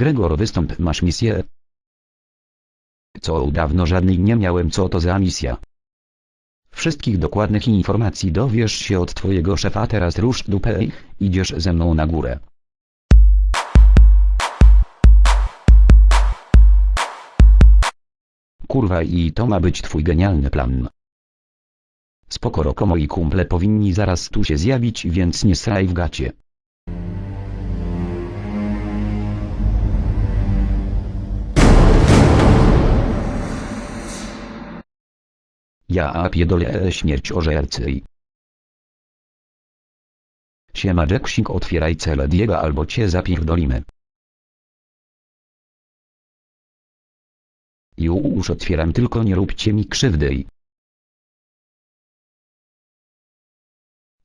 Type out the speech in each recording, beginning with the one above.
Gregor wystąp masz misję. Co dawno żadnej nie miałem co to za misja. Wszystkich dokładnych informacji dowiesz się od twojego szefa teraz rusz dupę idziesz ze mną na górę. Kurwa i to ma być twój genialny plan. Spoko roko moi kumple powinni zaraz tu się zjawić więc nie sraj w gacie. Ja pierdolę śmierć ożercy. Siema Jacksik otwieraj cele Diego albo cię zapierdolimy. Już otwieram tylko nie róbcie mi krzywdy.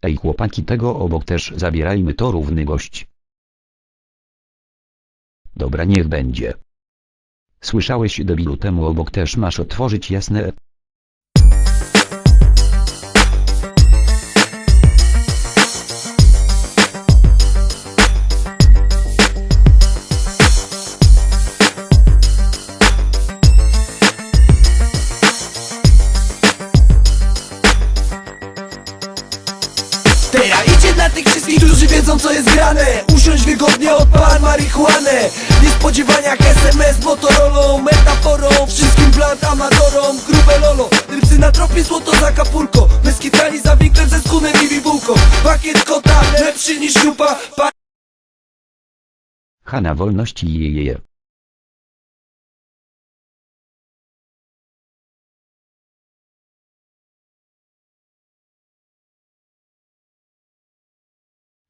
Ej chłopaki tego obok też zabierajmy to równy gość. Dobra niech będzie. Słyszałeś debilu temu obok też masz otworzyć jasne dla tych wszystkich, którzy wiedzą co jest grane. Usiądź wygodnie, odpal marihuanę. Niespodziewania jak SMS Motorolą, metaforą Wszystkim plant amatorom, grube lolo Rybcy na tropie, złoto za kapurko Meskitrali za winklem ze skunem i bibułką Pakiet kota, lepszy niż jupa pa Hanna wolności jejeje.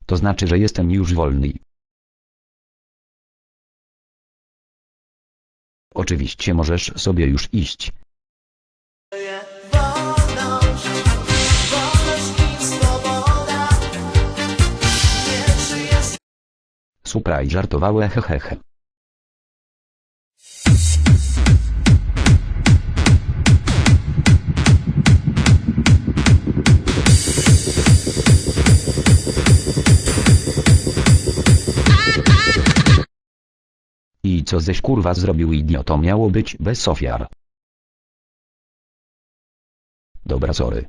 To znaczy, że jestem już wolny. Oczywiście możesz sobie już iść. Wolność, wolność i swoboda. Pierwszy jest Supra i żartowałe hehehe. Co ześ kurwa zrobił idioto miało być bez ofiar. Dobra sorry.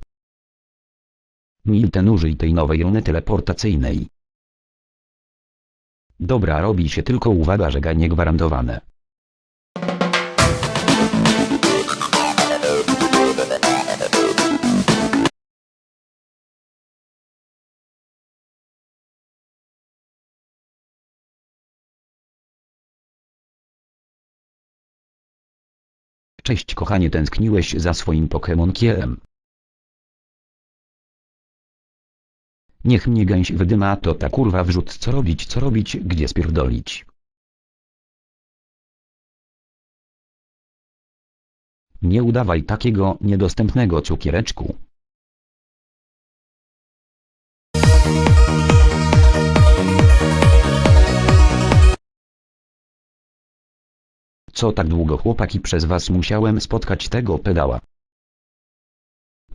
Milten użyj tej nowej runy teleportacyjnej. Dobra robi się tylko uwaga, że ga niegwarantowane. Cześć kochanie tęskniłeś za swoim Pokemonkiem. Niech mnie gęś wydyma to ta kurwa wrzut co robić co robić gdzie spierdolić. Nie udawaj takiego niedostępnego cukiereczku. Co tak długo chłopaki przez was musiałem spotkać tego pedała.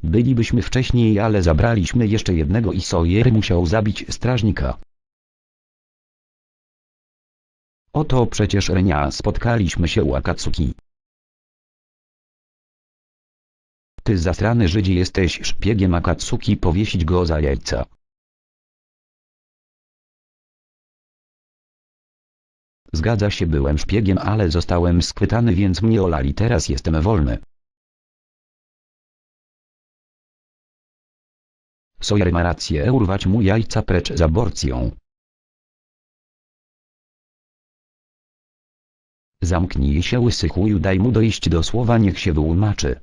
Bylibyśmy wcześniej ale zabraliśmy jeszcze jednego i Sawyer musiał zabić strażnika. Oto przecież Renia spotkaliśmy się u Akatsuki. Ty zastrany Żydzie jesteś szpiegiem Akatsuki powiesić go za jajca. Zgadza się byłem szpiegiem ale zostałem schwytany więc mnie olali teraz jestem wolny. Sawyer ma rację urwać mu jajca precz z aborcją. Zamknij się łysy chuju daj mu dojść do słowa niech się wyłumaczy.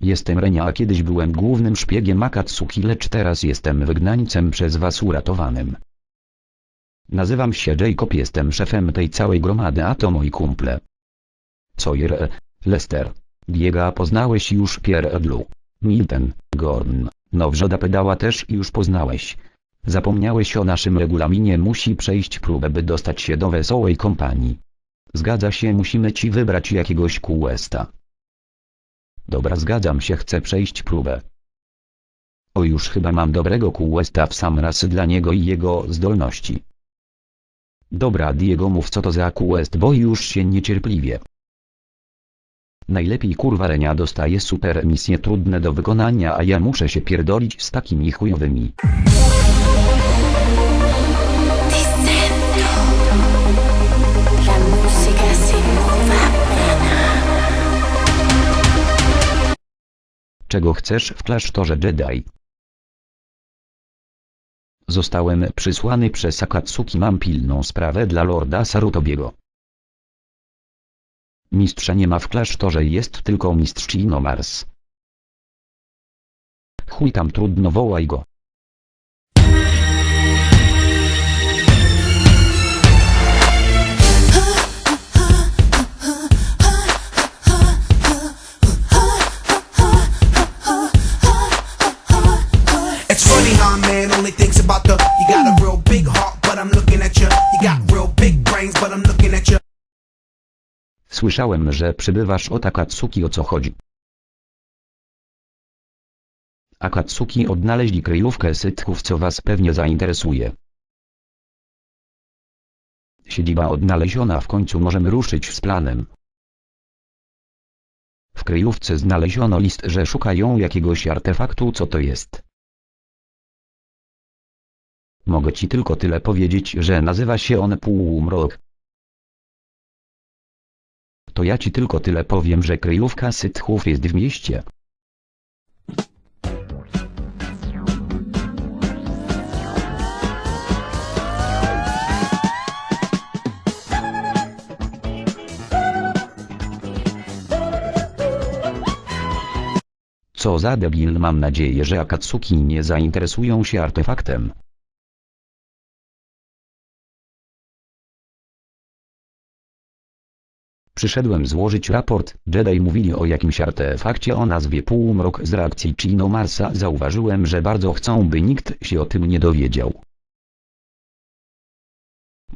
Jestem Renia a kiedyś byłem głównym szpiegiem Akatsuki lecz teraz jestem wygnańcem przez was uratowanym. Nazywam się Jacob jestem szefem tej całej gromady a to moi kumple. Sawyer, Lester, Diega poznałeś już Pierre Edlu. Milton, Gordon, Nowrzoda pedała też już poznałeś. Zapomniałeś o naszym regulaminie musi przejść próbę by dostać się do wesołej kompanii. Zgadza się musimy ci wybrać jakiegoś questa. Dobra zgadzam się chcę przejść próbę. O już chyba mam dobrego questa w sam raz dla niego i jego zdolności. Dobra Diego mów co to za quest bo już się niecierpliwie. Najlepiej kurwa Renia dostaje super misje trudne do wykonania a ja muszę się pierdolić z takimi chujowymi. Czego chcesz w klasztorze Jedi? Zostałem przysłany przez Akatsuki mam pilną sprawę dla lorda Sarutobiego. Mistrza nie ma w klasztorze jest tylko mistrz Chino Mars. Chuj tam trudno wołaj go. Słyszałem, że przybywasz od Akatsuki o co chodzi. Akatsuki odnaleźli kryjówkę sytków co was pewnie zainteresuje. Siedziba odnaleziona w końcu możemy ruszyć z planem. W kryjówce znaleziono list, że szukają jakiegoś artefaktu co to jest. Mogę ci tylko tyle powiedzieć, że nazywa się on półmrok. To ja ci tylko tyle powiem, że kryjówka sytchów jest w mieście. Co za debil mam nadzieję, że Akatsuki nie zainteresują się artefaktem. Przyszedłem złożyć raport, Jedi mówili o jakimś artefakcie o nazwie Półmrok z reakcji Chino Marsa zauważyłem, że bardzo chcą by nikt się o tym nie dowiedział.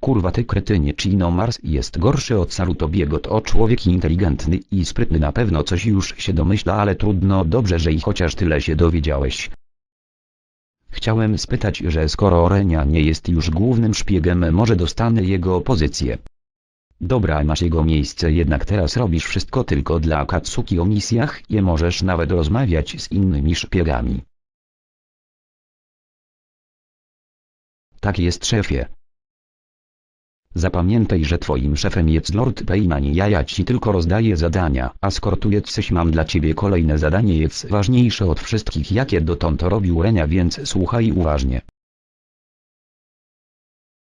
Kurwa ty kretynie Chino Mars jest gorszy od Sarutobiego to człowiek inteligentny i sprytny na pewno coś już się domyśla ale trudno dobrze że i chociaż tyle się dowiedziałeś. Chciałem spytać, że skoro Renia nie jest już głównym szpiegiem może dostanę jego pozycję. Dobra masz jego miejsce jednak teraz robisz wszystko tylko dla Katsuki o misjach i możesz nawet rozmawiać z innymi szpiegami. Tak jest szefie. Zapamiętaj, że twoim szefem jest Lord Payman i ja, ja ci tylko rozdaję zadania, a skoro tu jesteś mam dla ciebie kolejne zadanie jest ważniejsze od wszystkich jakie dotąd robił Renia więc słuchaj uważnie.